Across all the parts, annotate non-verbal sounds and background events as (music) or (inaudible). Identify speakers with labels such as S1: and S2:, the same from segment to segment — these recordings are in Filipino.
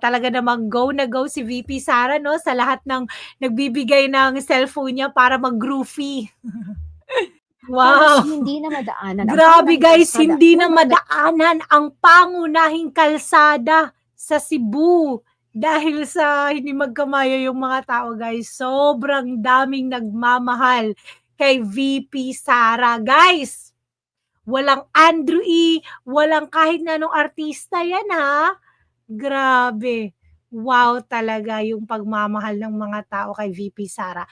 S1: Talaga namang go na go si VP Sara 'no, sa lahat ng nagbibigay ng cellphone niya para mag-groovy.
S2: Halos (laughs)
S1: Wow!
S2: hindi na madaanan
S1: Grabe guys,
S2: kalsada
S1: hindi na madaanan ang pangunahing kalsada sa Cebu dahil sa hindi magkamaya yung mga tao guys. Sobrang daming nagmamahal kay VP Sara. Guys, walang Andrew E, walang kahit na anong artista yan ha. Grabe. Wow talaga yung pagmamahal ng mga tao kay VP Sara.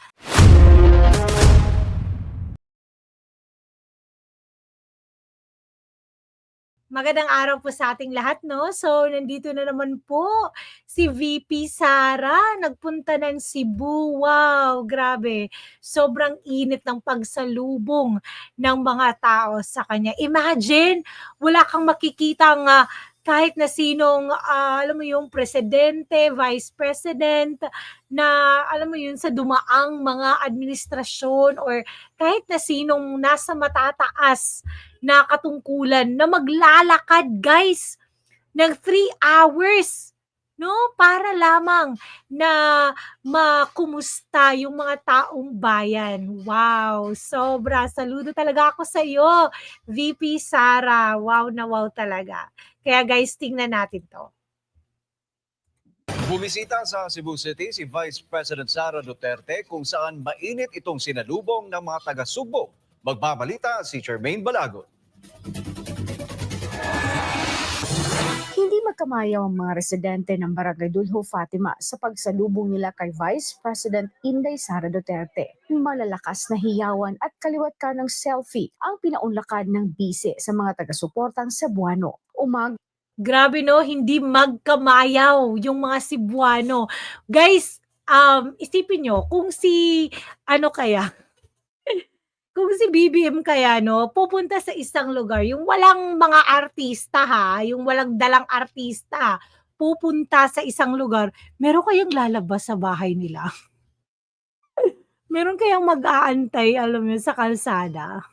S1: Magandang araw po sa ating lahat 'no. So, nandito na naman po si VP Sara, nagpunta ng Cebu. Wow, grabe. Sobrang init ng pagsalubong ng mga tao sa kanya. Imagine, wala kang makikitang, ah, kahit na sinong, ah, alam mo yung presidente, vice president, na alam mo yun, sa dumaang mga administrasyon or kahit na sinong nasa matataas na katungkulan na maglalakad guys ng 3 hours 'no, para lamang na makumusta yung mga taong bayan. Wow, sobra. Saludo talaga ako sa iyo, VP Sara. Wow na wow talaga. Kaya guys, tingnan natin 'to.
S3: Bumisita sa Cebu City si Vice President Sara Duterte kung saan mainit itong sinalubong ng mga taga-Subo. Magbabalita si Charmaine Balago.
S2: Hindi magkamayaw ang mga residente ng Barangay Dulho Fatima sa pagsalubong nila kay Vice President Inday Sara Duterte. Malalakas na hiyawan at kaliwat ka ng selfie ang pinaunlakad ng bise sa mga taga-suportang Cebuano. Umag
S1: Grabe 'no, hindi magkamayaw yung mga Cebuano. Guys, um, isipin niyo kung si ano kaya, kung si BBM kaya 'no, pupunta sa isang lugar, yung walang mga artista ha, yung walang dalang artista, pupunta sa isang lugar, meron kayang lalabas sa bahay nila? (laughs) Meron kayang mag-aantay, alam mo sa kalsada?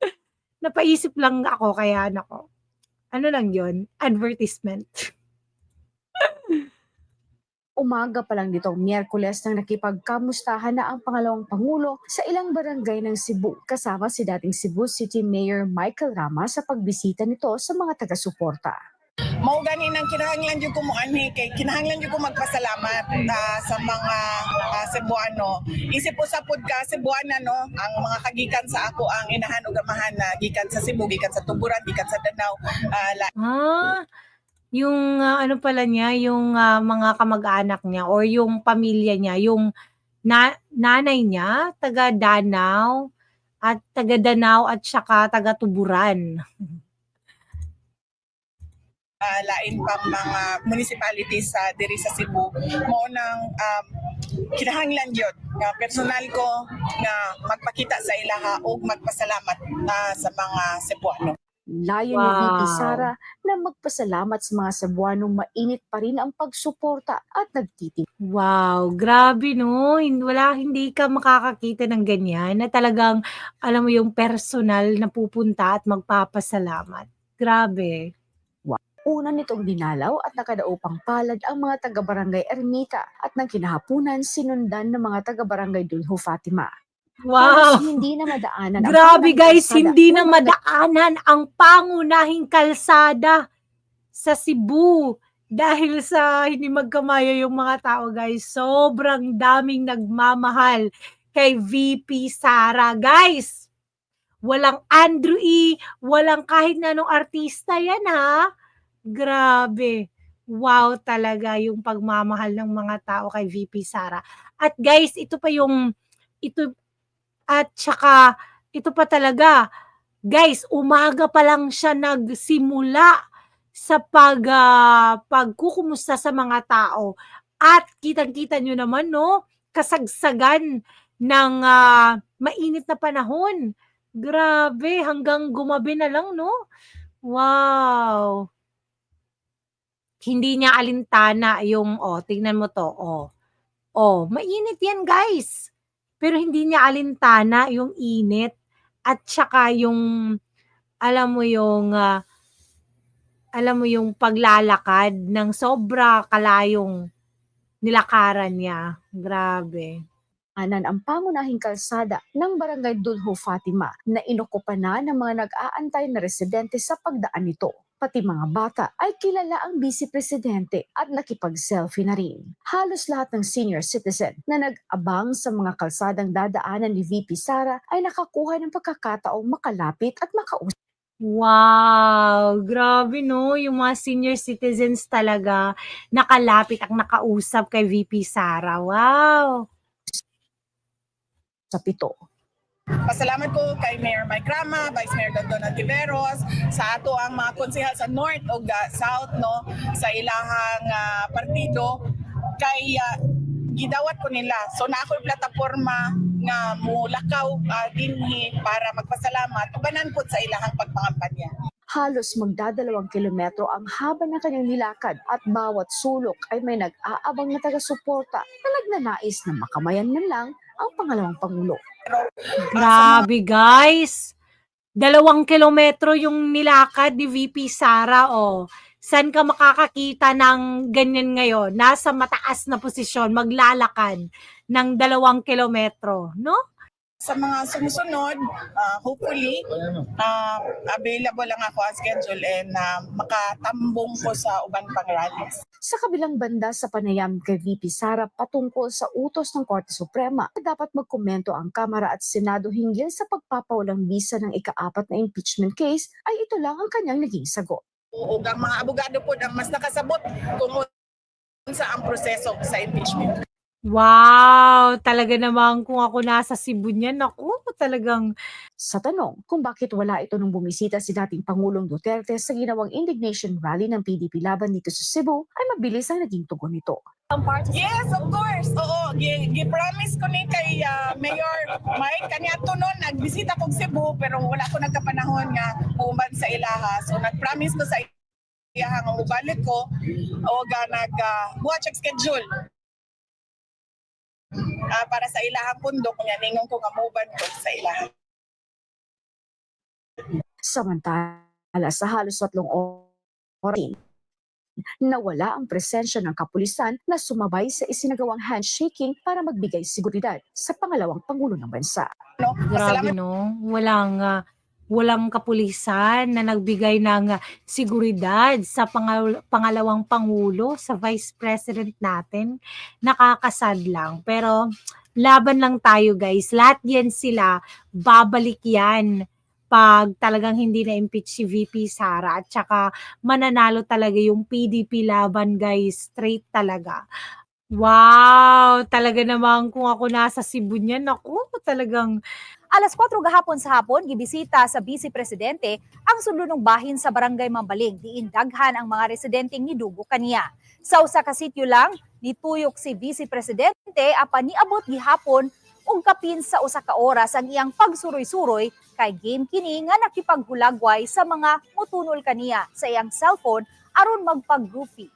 S1: (laughs) Napaisip lang ako kaya naku, ano lang yun, advertisement. (laughs)
S2: Umaga pa lang nitong Miyerkules nang nakipagkamustahan na ang pangalawang pangulo sa ilang barangay ng Cebu kasama si dating Cebu City Mayor Michael Rama sa pagbisita nito sa mga taga-suporta.
S4: mao gani nang kinahanglan jud ko mo anhi kay kinahanglan jud ko magpasalamat ah, sa mga ah, Cebuano. Isip po sa pud ka Cebuana no, ang mga kagikan sa ako ang inahan ug amahan na gikan sa Cebu, gikan sa Tuburan, gikan sa Danau, ah, la-
S1: Ah, yung, ah, ano pala niya, yung, ah, mga kamag-anak niya or yung pamilya niya, yung na nanay niya taga Danau at taga Danau at saka taga Tuburan.
S4: ah, lain pang mga municipalities sa diri sa Cebu mo nang um, kinahanglan yun nga personal ko nga magpakita sa ilaha ug magpasalamat ah, sa mga Cebuano.
S2: Layo ni VP
S1: Wow.
S2: Sara na magpasalamat sa mga Cebuanong mainit pa rin ang pagsuporta at nagtitig
S1: Wow, grabe 'no, wala hindi ka makakakita ng ganyan na talagang alam mo yung personal na pupunta at magpapasalamat. Grabe.
S2: Una nitong dinalaw at nakadaupang palad ang mga taga-barangay Ermita at ng kinahapunan sinundan ng mga taga-barangay Dulho Fatima.
S1: Wow!
S2: Halos hindi na madaanan ang
S1: Grabe
S2: pangunahing
S1: guys,
S2: kalsada
S1: hindi na madaanan ang pangunahing kalsada sa Cebu dahil sa hindi magkamaya yung mga tao guys. Sobrang daming nagmamahal kay VP Sara. Guys, walang Andrew E, walang kahit na anong artista yan ha. Grabe. Wow talaga yung pagmamahal ng mga tao kay VP Sara. At guys, ito pa yung ito at saka ito pa talaga, guys, umaga pa lang siya nagsimula sa pag ah, pagkukumusta sa mga tao. At kitang-kita niyo naman 'no, kasagsagan ng ah, mainit na panahon. Grabe, hanggang gumabi na lang 'no? Wow! Hindi niya alintana yung oh, tingnan mo 'to, oh. Oh, mainit 'yan guys. Pero hindi niya alintana yung init at saka yung alam mo yung, ah alam mo yung paglalakad ng sobra kalayong nilakaran niya. Grabe.
S2: Anan ang pangunahing kalsada ng Barangay Dulho Fatima na inukupan na ng mga nag-aantay na residente sa pagdaan nito. Pati mga bata ay kilala ang vice presidente at nakipag-selfie na rin. Halos lahat ng senior citizen na nag-abang sa mga kalsadang dadaanan ni VP Sara ay nakakuha ng pagkakataong makalapit at makausap
S1: Wow! Grabe no, yung mga senior citizens talaga nakalapit at nakausap kay VP Sara. Wow!
S2: sa pito.
S4: Pasalamat ko kay Mayor Mike Rama, Vice Mayor Dondon Antiveros, sa ato ang mga konsehal sa North o South no sa ilahang ah, partido kay ah, gidawat ko nila. So na ako plataporma nga mulakaw uh, dinhi para magpasalamat ubanan po sa ilahang pagpangampanya.
S2: Halos magdadalawang kilometro ang haba ng kanyang nilakad at bawat sulok ay may nag-aabang na taga-suporta na nagnanais na makamayan man lang ang pangalawang pangulo.
S1: Grabe guys! Dalawang kilometro yung nilakad ni VP Sara. Oh. Saan ka makakakita ng ganyan ngayon? Nasa mataas na posisyon, maglalakad ng dalawang kilometro, no?
S4: Sa mga sumusunod, ah, hopefully, ah, available lang ako ang schedule and ah, makatambong ko sa uban pang rallies.
S2: Sa kabilang banda sa panayam kay VP Sara patungkol sa utos ng Korte Suprema dapat magkomento ang Kamara at Senado hinggil sa pagpapawalang bisa ng ikaapat na impeachment case ay ito lang ang kanyang naging sagot.
S4: O ang mga abogado po ang mas nakasabot kung sa ang proseso sa impeachment.
S1: Wow! Talaga naman kung ako nasa Cebu niyan, ako talagang
S2: Sa tanong kung bakit wala ito nung bumisita si dating Pangulong Duterte sa ginawang indignation rally ng PDP laban dito sa Cebu ay mabilis ang naging tugon nito.
S4: Yes, of course. Oo, gi- gi-promise ko ni kay ah, Mayor Mike kanya to noon nagbisita kog Cebu pero wala ko nagkapanahon nga human sa ilaha. So nag-promise ko sa ilaha nga ubalik ko o ga nag uh, buhat check schedule. Ah, para sa ilahang pundok nga ningon ko nga muban ko sa ilaha.
S2: Samantala sa halos tatlong oras nawala ang presensya ng kapulisan na sumabay sa isinagawang handshaking para magbigay seguridad sa pangalawang pangulo ng bansa.
S4: No?
S1: grabe no. Walang ah, walang kapulisan na nagbigay ng seguridad sa pangal- pangalawang pangulo sa vice president natin. Nakakasad lang. Pero laban lang tayo guys. Lahat yan sila babalik yan pag talagang hindi na-impeach si VP Sara at saka mananalo talaga yung PDP laban guys. Straight talaga. Wow! Talaga naman kung ako nasa Cebu niyan, ako talagang
S5: Alas 4 gahapon sa hapon, gibisita sa Vice Presidente ang sulunong bahin sa Barangay Mambaling. Diin daghan ang mga residenteng nidugo kaniya. Sa usa ka sityo lang, nituyok si Vice Presidente apan niabot gihapon ug kapin sa usa ka oras ang iyang pagsuroy-suroy kay game kini nga nakipaghulagway sa mga mutunol kaniya sa iyang cellphone aron magpag-groupie.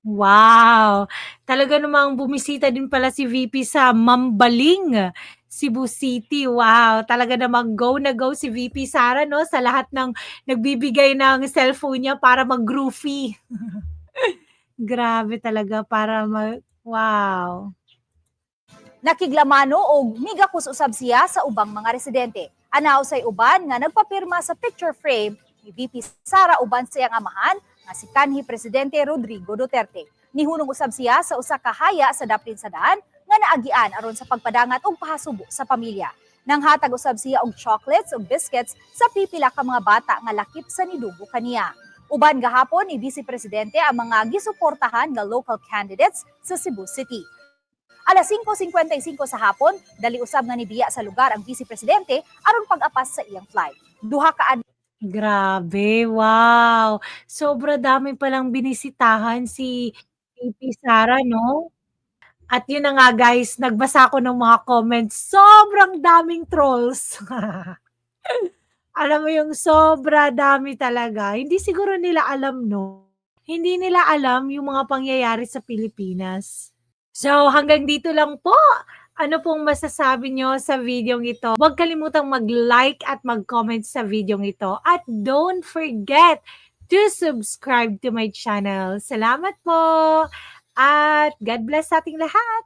S1: Wow! Talaga namang bumisita din pala si VP sa Mambaling, Cebu City. Wow! Talaga namang go na go si VP Sara no sa lahat ng nagbibigay ng cellphone niya para mag-groupie. (laughs) Grabe talaga para mag wow.
S5: Nakiglamano og migakos usab siya sa ubang mga residente. Anaw say uban nga nagpapirma sa picture frame ni VP Sara uban sa iyang amahan nga si kanhi presidente Rodrigo Duterte. Nihunong usab siya sa usa ka haya sa daplin sa daan nga naagian aron sa pagpadangat og pahasubo sa pamilya. Nang hatag usab siya og chocolates ug biscuits sa pipila ka mga bata nga lakip sa nidugo kaniya. Uban gahapon ni Vice Presidente ang mga gisuportahan nga local candidates sa Cebu City. Alas 5.55 sa hapon, dali usab nga nibiya sa lugar ang Vice Presidente aron pag-apas sa iyang flight. Duha ka
S1: Grabe, wow! Sobra dami palang binisitahan si VP Sara, no? At yun na nga guys, nagbasa ko ng mga comments. Sobrang daming trolls. (laughs) alam mo yung sobra dami talaga. Hindi siguro nila alam, no? Hindi nila alam yung mga pangyayari sa Pilipinas. So hanggang dito lang po. Ano pong masasabi nyo sa video ito? Huwag kalimutang mag-like at mag-comment sa video ito. At don't forget to subscribe to my channel. Salamat po! At God bless sa ating lahat!